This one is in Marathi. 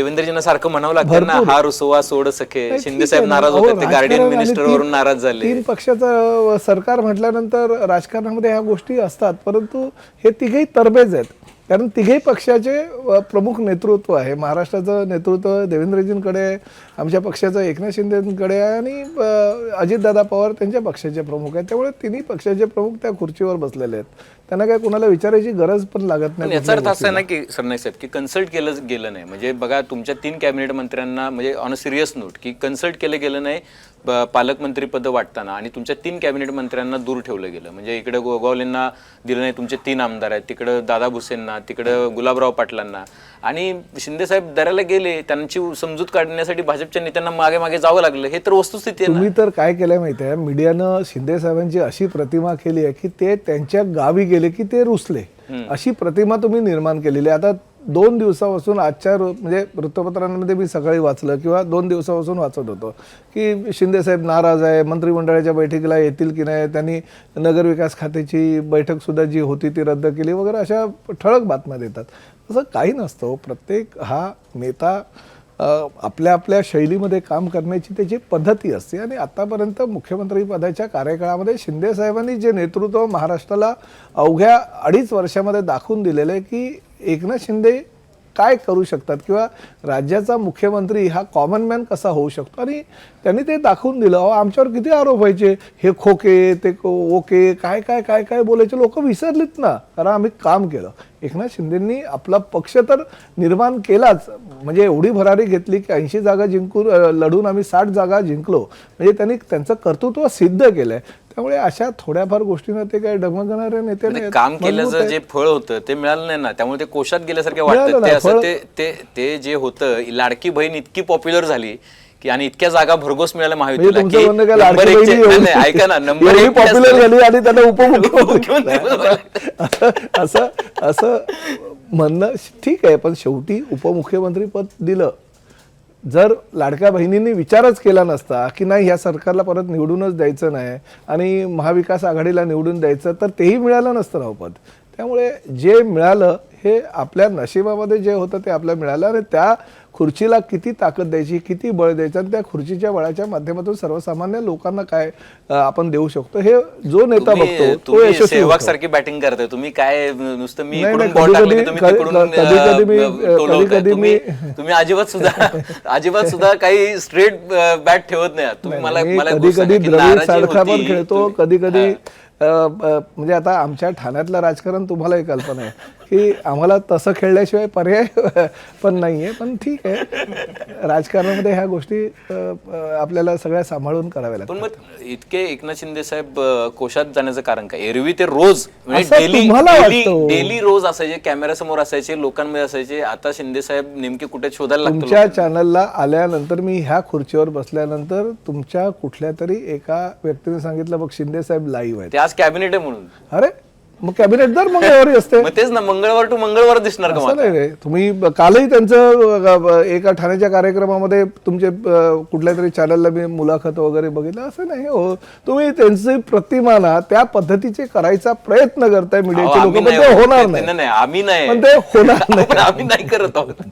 देवेंद्रजींना सारखं म्हणावं लागतं ना. हा रुसवा सोड सखे. शिंदे साहेब. नाराज अहो, होते ते गार्डियन मिनिस्टर वरून नाराज झाले. तीन पक्षाचं सरकार म्हटल्यानंतर राजकारणामध्ये ह्या गोष्टी असतात परंतु हे तिघेही तरबेज आहेत. कारण तिघेही पक्षाचे प्रमुख नेतृत्व आहे. महाराष्ट्राचं नेतृत्व देवेंद्रजींकडे आहे, आमच्या पक्षाचं एकनाथ शिंदेकडे आहे आणि अजितदादा पवार त्यांच्या पक्षाचे प्रमुख आहेत. त्यामुळे तिन्ही पक्षाचे प्रमुख त्या खुर्चीवर बसलेले आहेत. त्यांना काय कुणाला विचारायची गरज पण लागत नाही याचा अर्थ असा आहे ना की सरनाईक साहेब की कन्सल्ट केलं गेलं नाही. म्हणजे बघा तुमच्या तीन कॅबिनेट मंत्र्यांना म्हणजे ऑन अ सिरियस नोट की कन्सल्ट केलं गेलं नाही ब- पालकमंत्री पद वाटताना आणि तुमच्या तीन कॅबिनेट मंत्र्यांना दूर ठेवलं गेलं. म्हणजे इकडे गोगावलेंना दिलं नाही तुमचे तीन आमदार आहेत. तिकडं दादा भुसेंना तिकडं गुलाबराव पाटलांना. आणि शिंदे साहेब दराला गेले त्यांची समजूत काढण्यासाठी भाजपच्या नेत्यांना मागे मागे जावं लागलं. हे तर वस्तुस्थिती आहे तुम्ही तर काय केलंय माहिती आहे मीडियानं शिंदे साहेबांची अशी प्रतिमा केली आहे की ते त्यांच्या गावी गेले. की ते रुसले. अशी प्रतिमा तुम्ही निर्माण केलेली आता दोन दिवसापासून आजच्या म्हणजे वृत्तपत्रांमध्ये मी सकाळी वाचलं किंवा दोन दिवसापासून वाचत होतो की शिंदे साहेब नाराज आहे मंत्रिमंडळाच्या बैठकीला येतील की नाही त्यांनी नगरविकास खात्याची बैठक सुद्धा जी होती ती रद्द केली वगैरे अशा ठळक बातम्या देतात. असं काही नसतं हो. प्रत्येक हा नेता आपल्या आपल्या शैलीमध्ये काम करण्याची त्याची पद्धती असते. आणि आतापर्यंत मुख्यमंत्री पदाच्या कार्यकाळामध्ये शिंदे साहेबांनी जे नेतृत्व महाराष्ट्राला अवघ्या अडीच वर्षामध्ये दाखवून दिलेलं आहे की एकनाथ शिंदे काय करू शकतात किंवा राज्याचा मुख्यमंत्री हा कॉमन मॅन कसा होऊ शकतो? आणि त्यांनी ते दाखवून दिलं. अहो आमच्यावर किती आरोप व्हायचे? हे खोके ते को- ओके काय काय काय काय बोलायचे? लोक विसरलीत ना. कारण आम्ही काम केलं. एकनाथ शिंदेंनी आपला पक्ष तर निर्माण केलाच. म्हणजे एवढी भरारी घेतली की ऐंशी जागा जिंकून लढून आम्ही साठ जागा जिंकलो. म्हणजे त्यांनी त्यांचं कर्तृत्व सिद्ध केलंय. त्यामुळे अशा थोड्याफार गोष्टींना ते काय डगमगणारे नेते नाहीत. काम केल्याचं. जे फळ होतं ते मिळालं नाही ना. त्यामुळे ते कोशात गेल्यासारखे वाटतं. ते असं ते ते जे होतं लाडकी बहीण इतकी पॉप्युलर झाली की आणि इतक्या जागा भरघोस मिळाल्या म्हणजे महायुतीला तुमचं की म्हणणं काय नंबर लाडकी एकचे- बहिणी नाही, एवढी- नाही, ऐका ना नंबर एवढी एक पॉप्युलर झाली आणि त्यांना उपमुख्यमंत्री उपमुख्यमंत्री बनवलं. असं असं असं म्हणणं ठीक आहे पण शेवटी उपमुख्यमंत्री पद दिलं. जर लाडक्या बहिणींनी विचारच केला नसता की नाही ह्या सरकारला परत निवडूनच द्यायचं नाही आणि महाविकास आघाडीला निवडून द्यायचं तर तेही मिळालं नसतं राव पद. त्यामुळे जे मिळालं हे आपल्या नशिबामध्ये जे होतं ते आपल्याला मिळालं आणि त्या खुर्चीला किती ताकद द्यायची किती बळ द्यायचं आणि त्या खुर्चीच्या बळाच्या माध्यमातून सर्वसामान्य लोकांना काय आपण देऊ शकतो हे जो नेता बघतो तो यशस्वी. सारखी बॅटिंग करताय तुम्ही काय नुसतं मी कधी- कधी-कधी मी-. कधी-कधी तुम्ही मी- तुम्ही अजिबात सुद्धा अजिबात सुद्धा काही स्ट्रेट बॅट ठेवत नाही. तुम्ही मला कधी कधी द्रविड सारखा पण. खेळतो कधी कधी म्हणजे आता आमच्या ठाण्यातलं राजकारण तुम्हालाही कल्पना आहे की आम्हाला तसं खेळल्याशिवाय पर्याय पण नाहीये पण ठीक आहे. राजकारणामध्ये ह्या गोष्टी आपल्याला सगळ्या सांभाळून कराव्या लागतात. पण मग इतके एकनाथ शिंदे साहेब कोशात जाण्याचं कारण काय? एरवी ते रोज म्हणजे डेली डेली रोज असायचे कॅमेरा समोर असायचे लोकांमध्ये असायचे. आता शिंदे साहेब नेमके कुठे शोधायला लागतो तुमच्या चॅनलला आल्यानंतर मी ह्या खुर्चीवर बसल्यानंतर तुमच्या कुठल्या तरी एका व्यक्तीने सांगितलं बघ शिंदे साहेब लाईव्ह आहेत. ते आज कॅबिनेट आहे म्हणून. अरे मग कॅबिनेट दर मंगळवारी असते. मग तेच ना मंगळवार टू मंगळवार दिसणार का असं नाही रे. तुम्ही ब- कालही त्यांचं अ, ब- एका ठाण्याच्या कार्यक्रमामध्ये तुमचे अ, कुठल्या तरी चॅनलला मी मुलाखत वगैरे बघितलं. असं नाही हो. तुम्ही त्यांची प्रतिमा ना त्या पद्धतीचे करायचा प्रयत्न करताय अहो, मीडियाचे लोक आम्ही पण नाही ते होत. होणार नाही नाही. नाही आम्ही नाही. पण ते होणार नाही. पण आम्ही नाही करत आहोत.